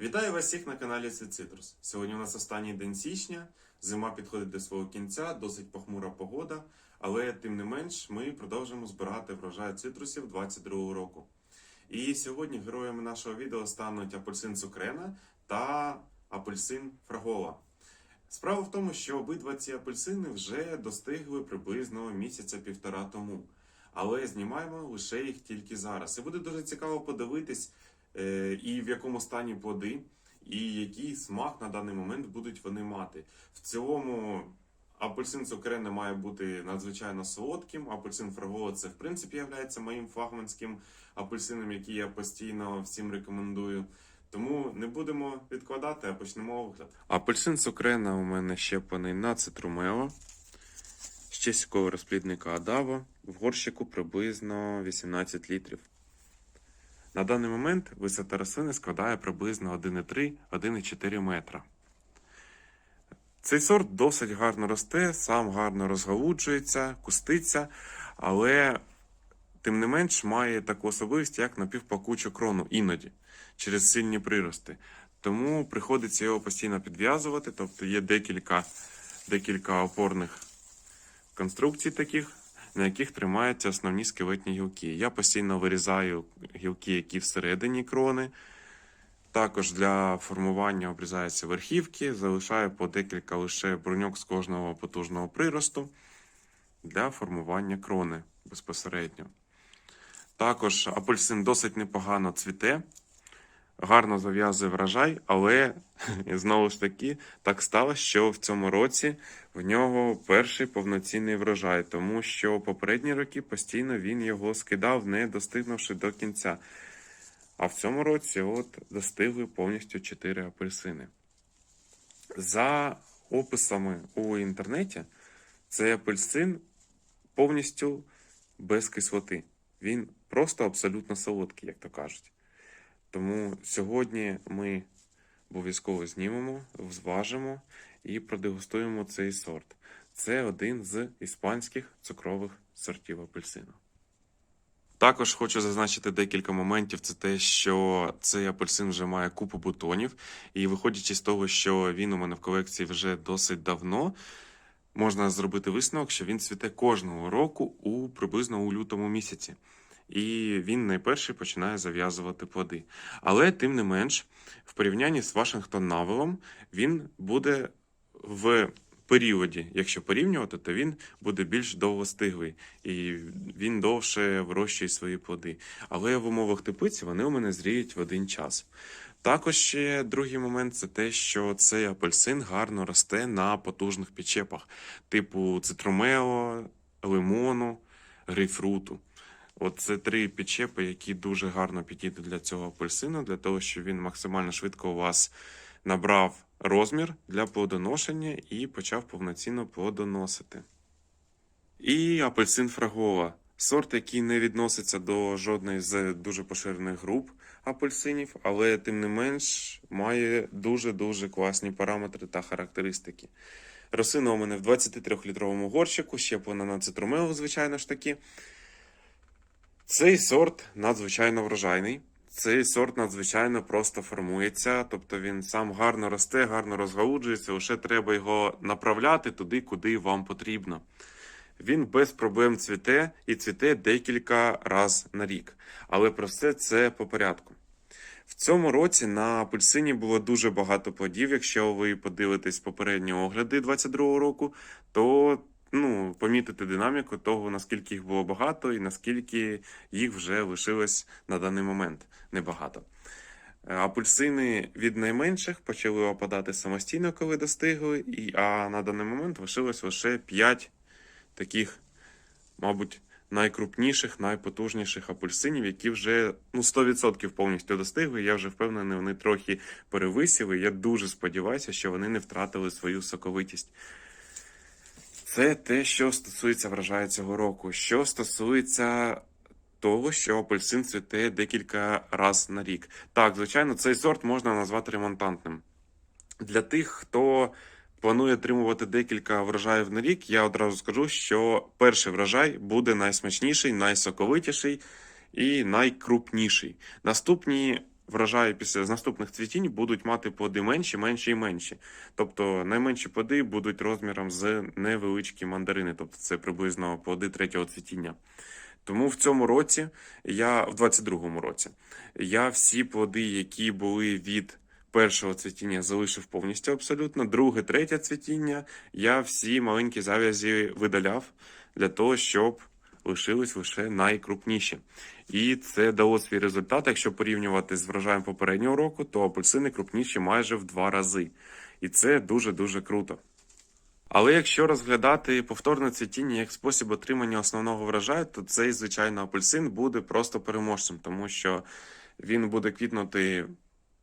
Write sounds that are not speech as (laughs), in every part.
Вітаю вас всіх на каналі Цитрус. Сьогодні у нас останній день січня, зима підходить до свого кінця, досить похмура погода, але тим не менш ми продовжуємо збирати врожай цитрусів 22 року. І сьогодні героями нашого відео стануть апельсин Цукрена та апельсин Фрагова. Справа в тому, що обидва ці апельсини вже достигли приблизно місяця-півтора тому. Але знімаємо лише їх тільки зараз. І буде дуже цікаво подивитись, і в якому стані плоди, і який смак на даний момент будуть вони мати. В цілому апельсин цукрене має бути надзвичайно солодким. Апельсин фрагола це в принципі є моїм флагманським апельсином, який я постійно всім рекомендую. Тому не будемо відкладати, а почнемо огляд. Апельсин цукрена у мене щеплений на цитрумело. З чеського розплідника Адава в горщику приблизно 18 літрів. На даний момент висота рослини складає приблизно 1,3-1,4 метра. Цей сорт досить гарно росте, сам гарно розгалуджується, куститься, але тим не менш має таку особливість, як напівпакучу крону іноді через сильні прирости. Тому приходиться його постійно підв'язувати, тобто є декілька, декілька опорних конструкцій таких, на яких тримаються основні скелетні гілки. Я постійно вирізаю гілки, які всередині крони. Також для формування обрізаються верхівки, залишаю по декілька лише броньок з кожного потужного приросту для формування крони безпосередньо. Також апельсин досить непогано цвіте, гарно зав'язує врожай, але (laughs) знову ж таки так сталося, що в цьому році в нього перший повноцінний врожай, тому що попередні роки постійно він його скидав, не достигнувши до кінця. А в цьому році от достигли повністю 4 апельсини. За описами у інтернеті, цей апельсин повністю без кислоти. Він просто абсолютно солодкий, як то кажуть. Тому сьогодні ми обов'язково знімемо, зважимо і продегустуємо цей сорт. Це один з іспанських цукрових сортів апельсину. Також хочу зазначити декілька моментів. Це те, що цей апельсин вже має купу бутонів, і виходячи з того, що він у мене в колекції вже досить давно, можна зробити висновок, що він цвіте кожного року у приблизно у лютому місяці. І він найперший починає зав'язувати плоди. Але тим не менш, в порівнянні з Вашингтон Навелом, він буде в періоді, якщо порівнювати, то він буде більш довгостиглий і він довше вирощує свої плоди. Але в умовах теплиці вони у мене зріють в один час. Також ще другий момент це те, що цей апельсин гарно росте на потужних підчепах, типу цитрумео, лимону, грейпфруту. От це три підчепи, які дуже гарно підійдуть для цього апельсину, для того, щоб він максимально швидко у вас набрав розмір для плодоношення і почав повноцінно плодоносити. І апельсин фрагова. Сорт, який не відноситься до жодної з дуже поширених груп апельсинів, але тим не менш має дуже-дуже класні параметри та характеристики. Рослина у мене в 23-літровому горщику, щеплена на цитрумео, звичайно ж таки. Цей сорт надзвичайно врожайний. Цей сорт надзвичайно просто формується, тобто він сам гарно росте, гарно розгалуджується, лише треба його направляти туди, куди вам потрібно. Він без проблем цвіте і цвіте декілька разів на рік. Але про все це по порядку. В цьому році на апельсині було дуже багато плодів. Якщо ви подивитесь попередні огляди 22-го року, то ну, помітите динаміку того, наскільки їх було багато і наскільки їх вже лишилось на даний момент небагато. Е, Апельсини від найменших почали опадати самостійно, коли достигли, і, а на даний момент лишилось лише 5 таких, мабуть, найкрупніших, найпотужніших апельсинів, які вже ну, 100% повністю достигли. Я вже впевнений, вони трохи перевисіли. Я дуже сподіваюся, що вони не втратили свою соковитість. Це те, що стосується врожаю цього року. Що стосується того, що апельсин цвіте декілька разів на рік. Так, звичайно, цей сорт можна назвати ремонтантним. Для тих, хто планує отримувати декілька врожаїв на рік, я одразу скажу, що перший врожай буде найсмачніший, найсоковитіший і найкрупніший. Наступні врожаї після з наступних цвітінь будуть мати плоди менші, менші і менші. Тобто найменші плоди будуть розміром з невеличкі мандарини, тобто це приблизно плоди третього цвітіння. Тому в цьому році, я в 22-му році, я всі плоди, які були від першого цвітіння, залишив повністю абсолютно. Друге, третє цвітіння, я всі маленькі зав'язі видаляв для того, щоб лишились лише найкрупніші. І це дало свій результат. Якщо порівнювати з врожаєм попереднього року, то апельсини крупніші майже в два рази. І це дуже-дуже круто. Але якщо розглядати повторне цвітіння як спосіб отримання основного врожаю, то цей, звичайно, апельсин буде просто переможцем, тому що він буде квітнути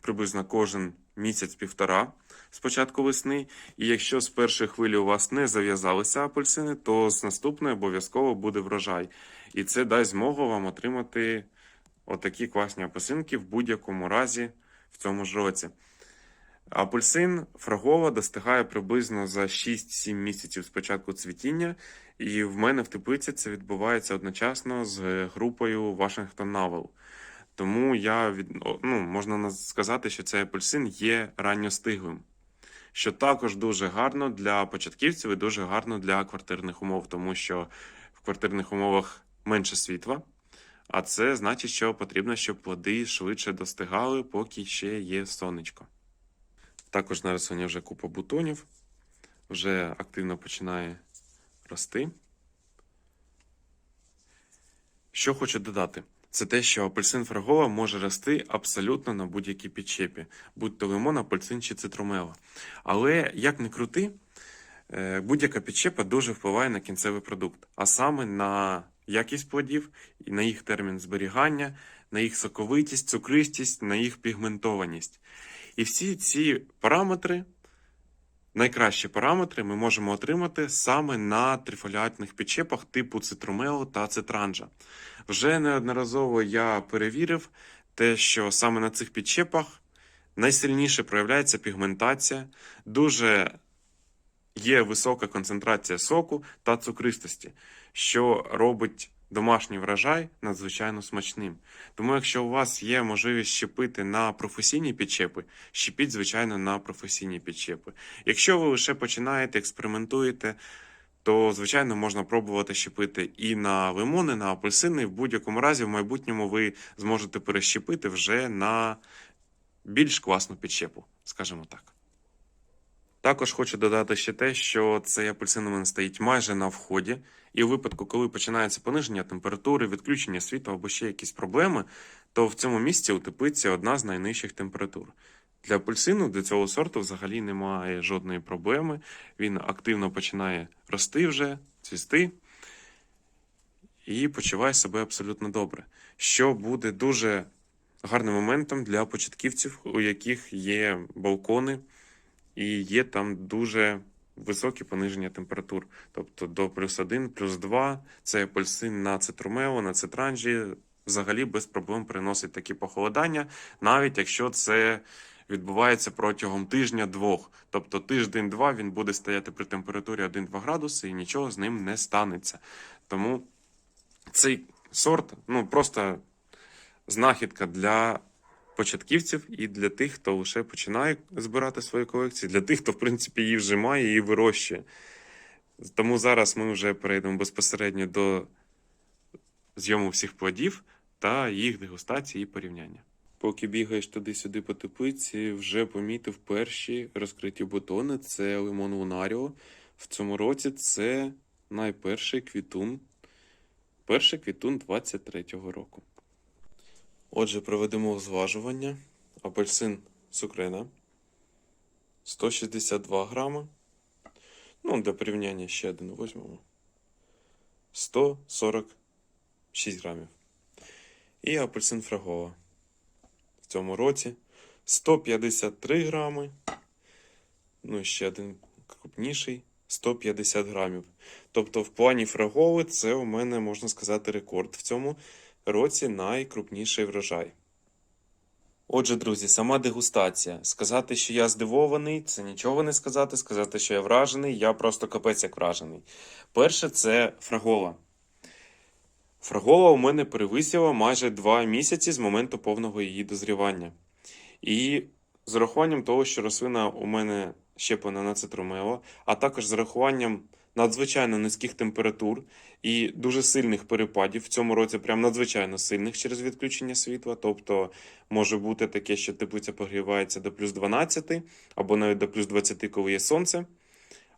приблизно кожен місяць-півтора з початку весни. І якщо з першої хвилі у вас не зав'язалися апельсини, то з наступної обов'язково буде врожай. І це дасть змогу вам отримати отакі класні апельсинки в будь-якому разі в цьому ж році. Апельсин фрагова достигає приблизно за 6-7 місяців з початку цвітіння, і в мене в теплиці це відбувається одночасно з групою Washington Navel. Тому я від, ну, можна сказати, що цей апельсин є ранньостиглим, що також дуже гарно для початківців і дуже гарно для квартирних умов, тому що в квартирних умовах менше світла, а це значить, що потрібно, щоб плоди швидше достигали, поки ще є сонечко. Також на рослині вже купа бутонів, вже активно починає рости. Що хочу додати, це те, що апельсин фрагова може рости абсолютно на будь-якій підчепі, будь то лимон, апельсин чи цитрумела. Але як не крути, е, будь-яка підчепа дуже впливає на кінцевий продукт, а саме на якість плодів, на їх термін зберігання, на їх соковитість, цукристість, на їх пігментованість. І всі ці параметри, найкращі параметри, ми можемо отримати саме на трифоліатних підчепах типу цитрумео та цитранжа. Вже неодноразово я перевірив те, що саме на цих підчепах найсильніше проявляється пігментація, дуже є висока концентрація соку та цукристості, що робить домашній врожай надзвичайно смачним. Тому, якщо у вас є можливість щепити на професійні підчепи, щепіть, звичайно, на професійні підчепи. Якщо ви лише починаєте, експериментуєте, то, звичайно, можна пробувати щепити і на лимони, на апельсини. В будь-якому разі, в майбутньому ви зможете перещепити вже на більш класну підчепу, скажімо так. Також хочу додати ще те, що цей апельсин у мене стоїть майже на вході, і у випадку, коли починається пониження температури, відключення світла або ще якісь проблеми, то в цьому місці у теплиці одна з найнижчих температур. Для апельсину для цього сорту взагалі немає жодної проблеми. Він активно починає рости вже, цвісти і почуває себе абсолютно добре. Що буде дуже гарним моментом для початківців, у яких є балкони і є там дуже високі пониження температур. Тобто до плюс 1, плюс 2, це апельсин на цитрумео, на цитранжі взагалі без проблем приносить такі похолодання, навіть якщо це відбувається протягом тижня-двох. Тобто тиждень-два він буде стояти при температурі 1-2 градуси і нічого з ним не станеться. Тому цей сорт ну просто знахідка для початківців і для тих, хто лише починає збирати свої колекції, для тих, хто в принципі її вже має і вирощує. Тому зараз ми вже перейдемо безпосередньо до зйому всіх плодів та їх дегустації і порівняння. Поки бігаєш туди-сюди по теплиці, вже помітив перші розкриті бутони. Це лимон Лунаріо. В цьому році це найперший квітун. Перший квітун 23-го року. Отже, проведемо зважування. Апельсин сукрена 162 грами. Ну, для порівняння ще один візьмемо. 146 грамів. І апельсин фрагова. В цьому році 153 грами. Ну, і ще один крупніший 150 грамів. Тобто, в плані фрагови це у мене, можна сказати, рекорд в цьому році найкрупніший врожай. Отже, друзі, сама дегустація. Сказати, що я здивований, це нічого не сказати. Сказати, що я вражений, я просто капець як вражений. Перше, це фрагова. Фрагола у мене перевисіла майже 2 місяці з моменту повного її дозрівання. І з урахуванням того, що рослина у мене щеплена на цитрумело, а також з урахуванням надзвичайно низьких температур і дуже сильних перепадів в цьому році, прям надзвичайно сильних через відключення світла. Тобто може бути таке, що теплиця прогрівається до плюс 12 або навіть до плюс 20, коли є сонце,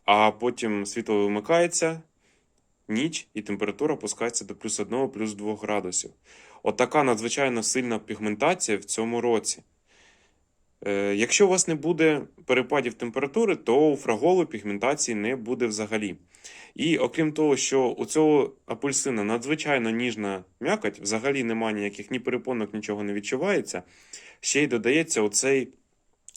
а потім світло вимикається, ніч і температура опускається до плюс 1, плюс 2 градусів. Отака надзвичайно сильна пігментація в цьому році. Е, Якщо у вас не буде перепадів температури, то у фраголу пігментації не буде взагалі. І окрім того, що у цього апельсина надзвичайно ніжна м'якоть, взагалі немає ніяких ні перепонок, нічого не відчувається. Ще й додається оцей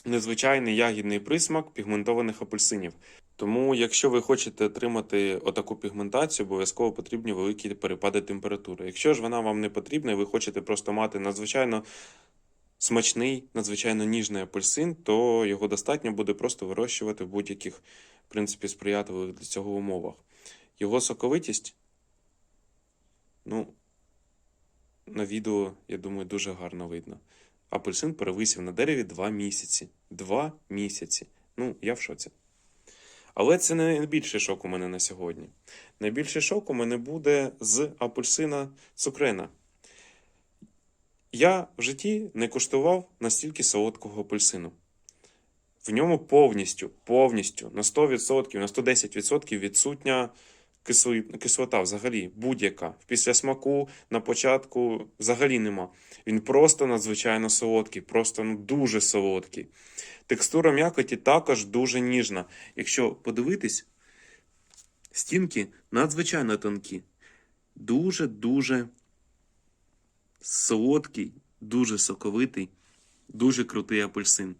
незвичайний ягідний присмак пігментованих апельсинів. Тому, якщо ви хочете отримати отаку пігментацію, обов'язково потрібні великі перепади температури. Якщо ж вона вам не потрібна, і ви хочете просто мати надзвичайно смачний, надзвичайно ніжний апельсин, то його достатньо буде просто вирощувати в будь-яких, в принципі, сприятливих для цього умовах. Його соковитість, ну, на відео, я думаю, дуже гарно видно. Апельсин перевисів на дереві 2 місяці. 2 місяці. Ну, я в шоці. Але це не найбільший шок у мене на сьогодні. Найбільший шок у мене буде з апельсина цукрена. Я в житті не куштував настільки солодкого апельсину. В ньому повністю, повністю на 100%, на 110% відсутня кислота взагалі, будь-яка. Після смаку на початку взагалі нема. Він просто надзвичайно солодкий, просто ну, дуже солодкий. Текстура м'якоті також дуже ніжна. Якщо подивитись, стінки надзвичайно тонкі. Дуже-дуже солодкий, дуже соковитий, дуже крутий апельсин.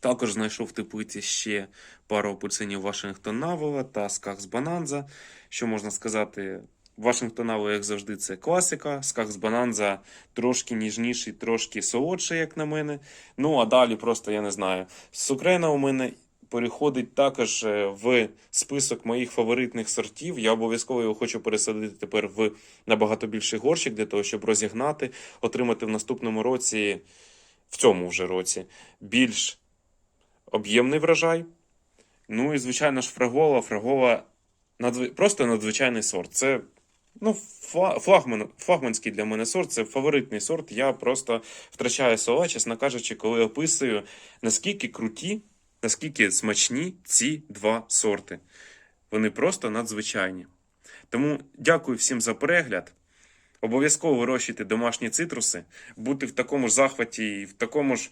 Також знайшов в теплиці ще пару апельсинів Вашингтон Навела та Скакс Бананза. Що можна сказати, Вашингтон як завжди, це класика. Скакс Бананза трошки ніжніший, трошки солодший, як на мене. Ну, а далі просто я не знаю. Сукрена у мене переходить також е, в список моїх фаворитних сортів. Я обов'язково його хочу пересадити тепер в набагато більший горщик для того, щоб розігнати, отримати в наступному році, в цьому вже році, більш об'ємний врожай. Ну і, звичайно ж, фрагола. Фрагола надзв... просто надзвичайний сорт. Це ну, флагман... флагманський для мене сорт, це фаворитний сорт. Я просто втрачаю слова, чесно кажучи, коли описую, наскільки круті, наскільки смачні ці два сорти. Вони просто надзвичайні. Тому дякую всім за перегляд. Обов'язково вирощуйте домашні цитруси, бути в такому ж захваті і в такому ж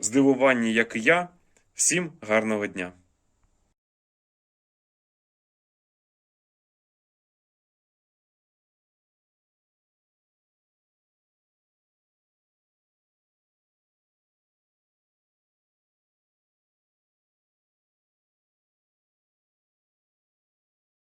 здивуванні, як і я. Всім гарного дня!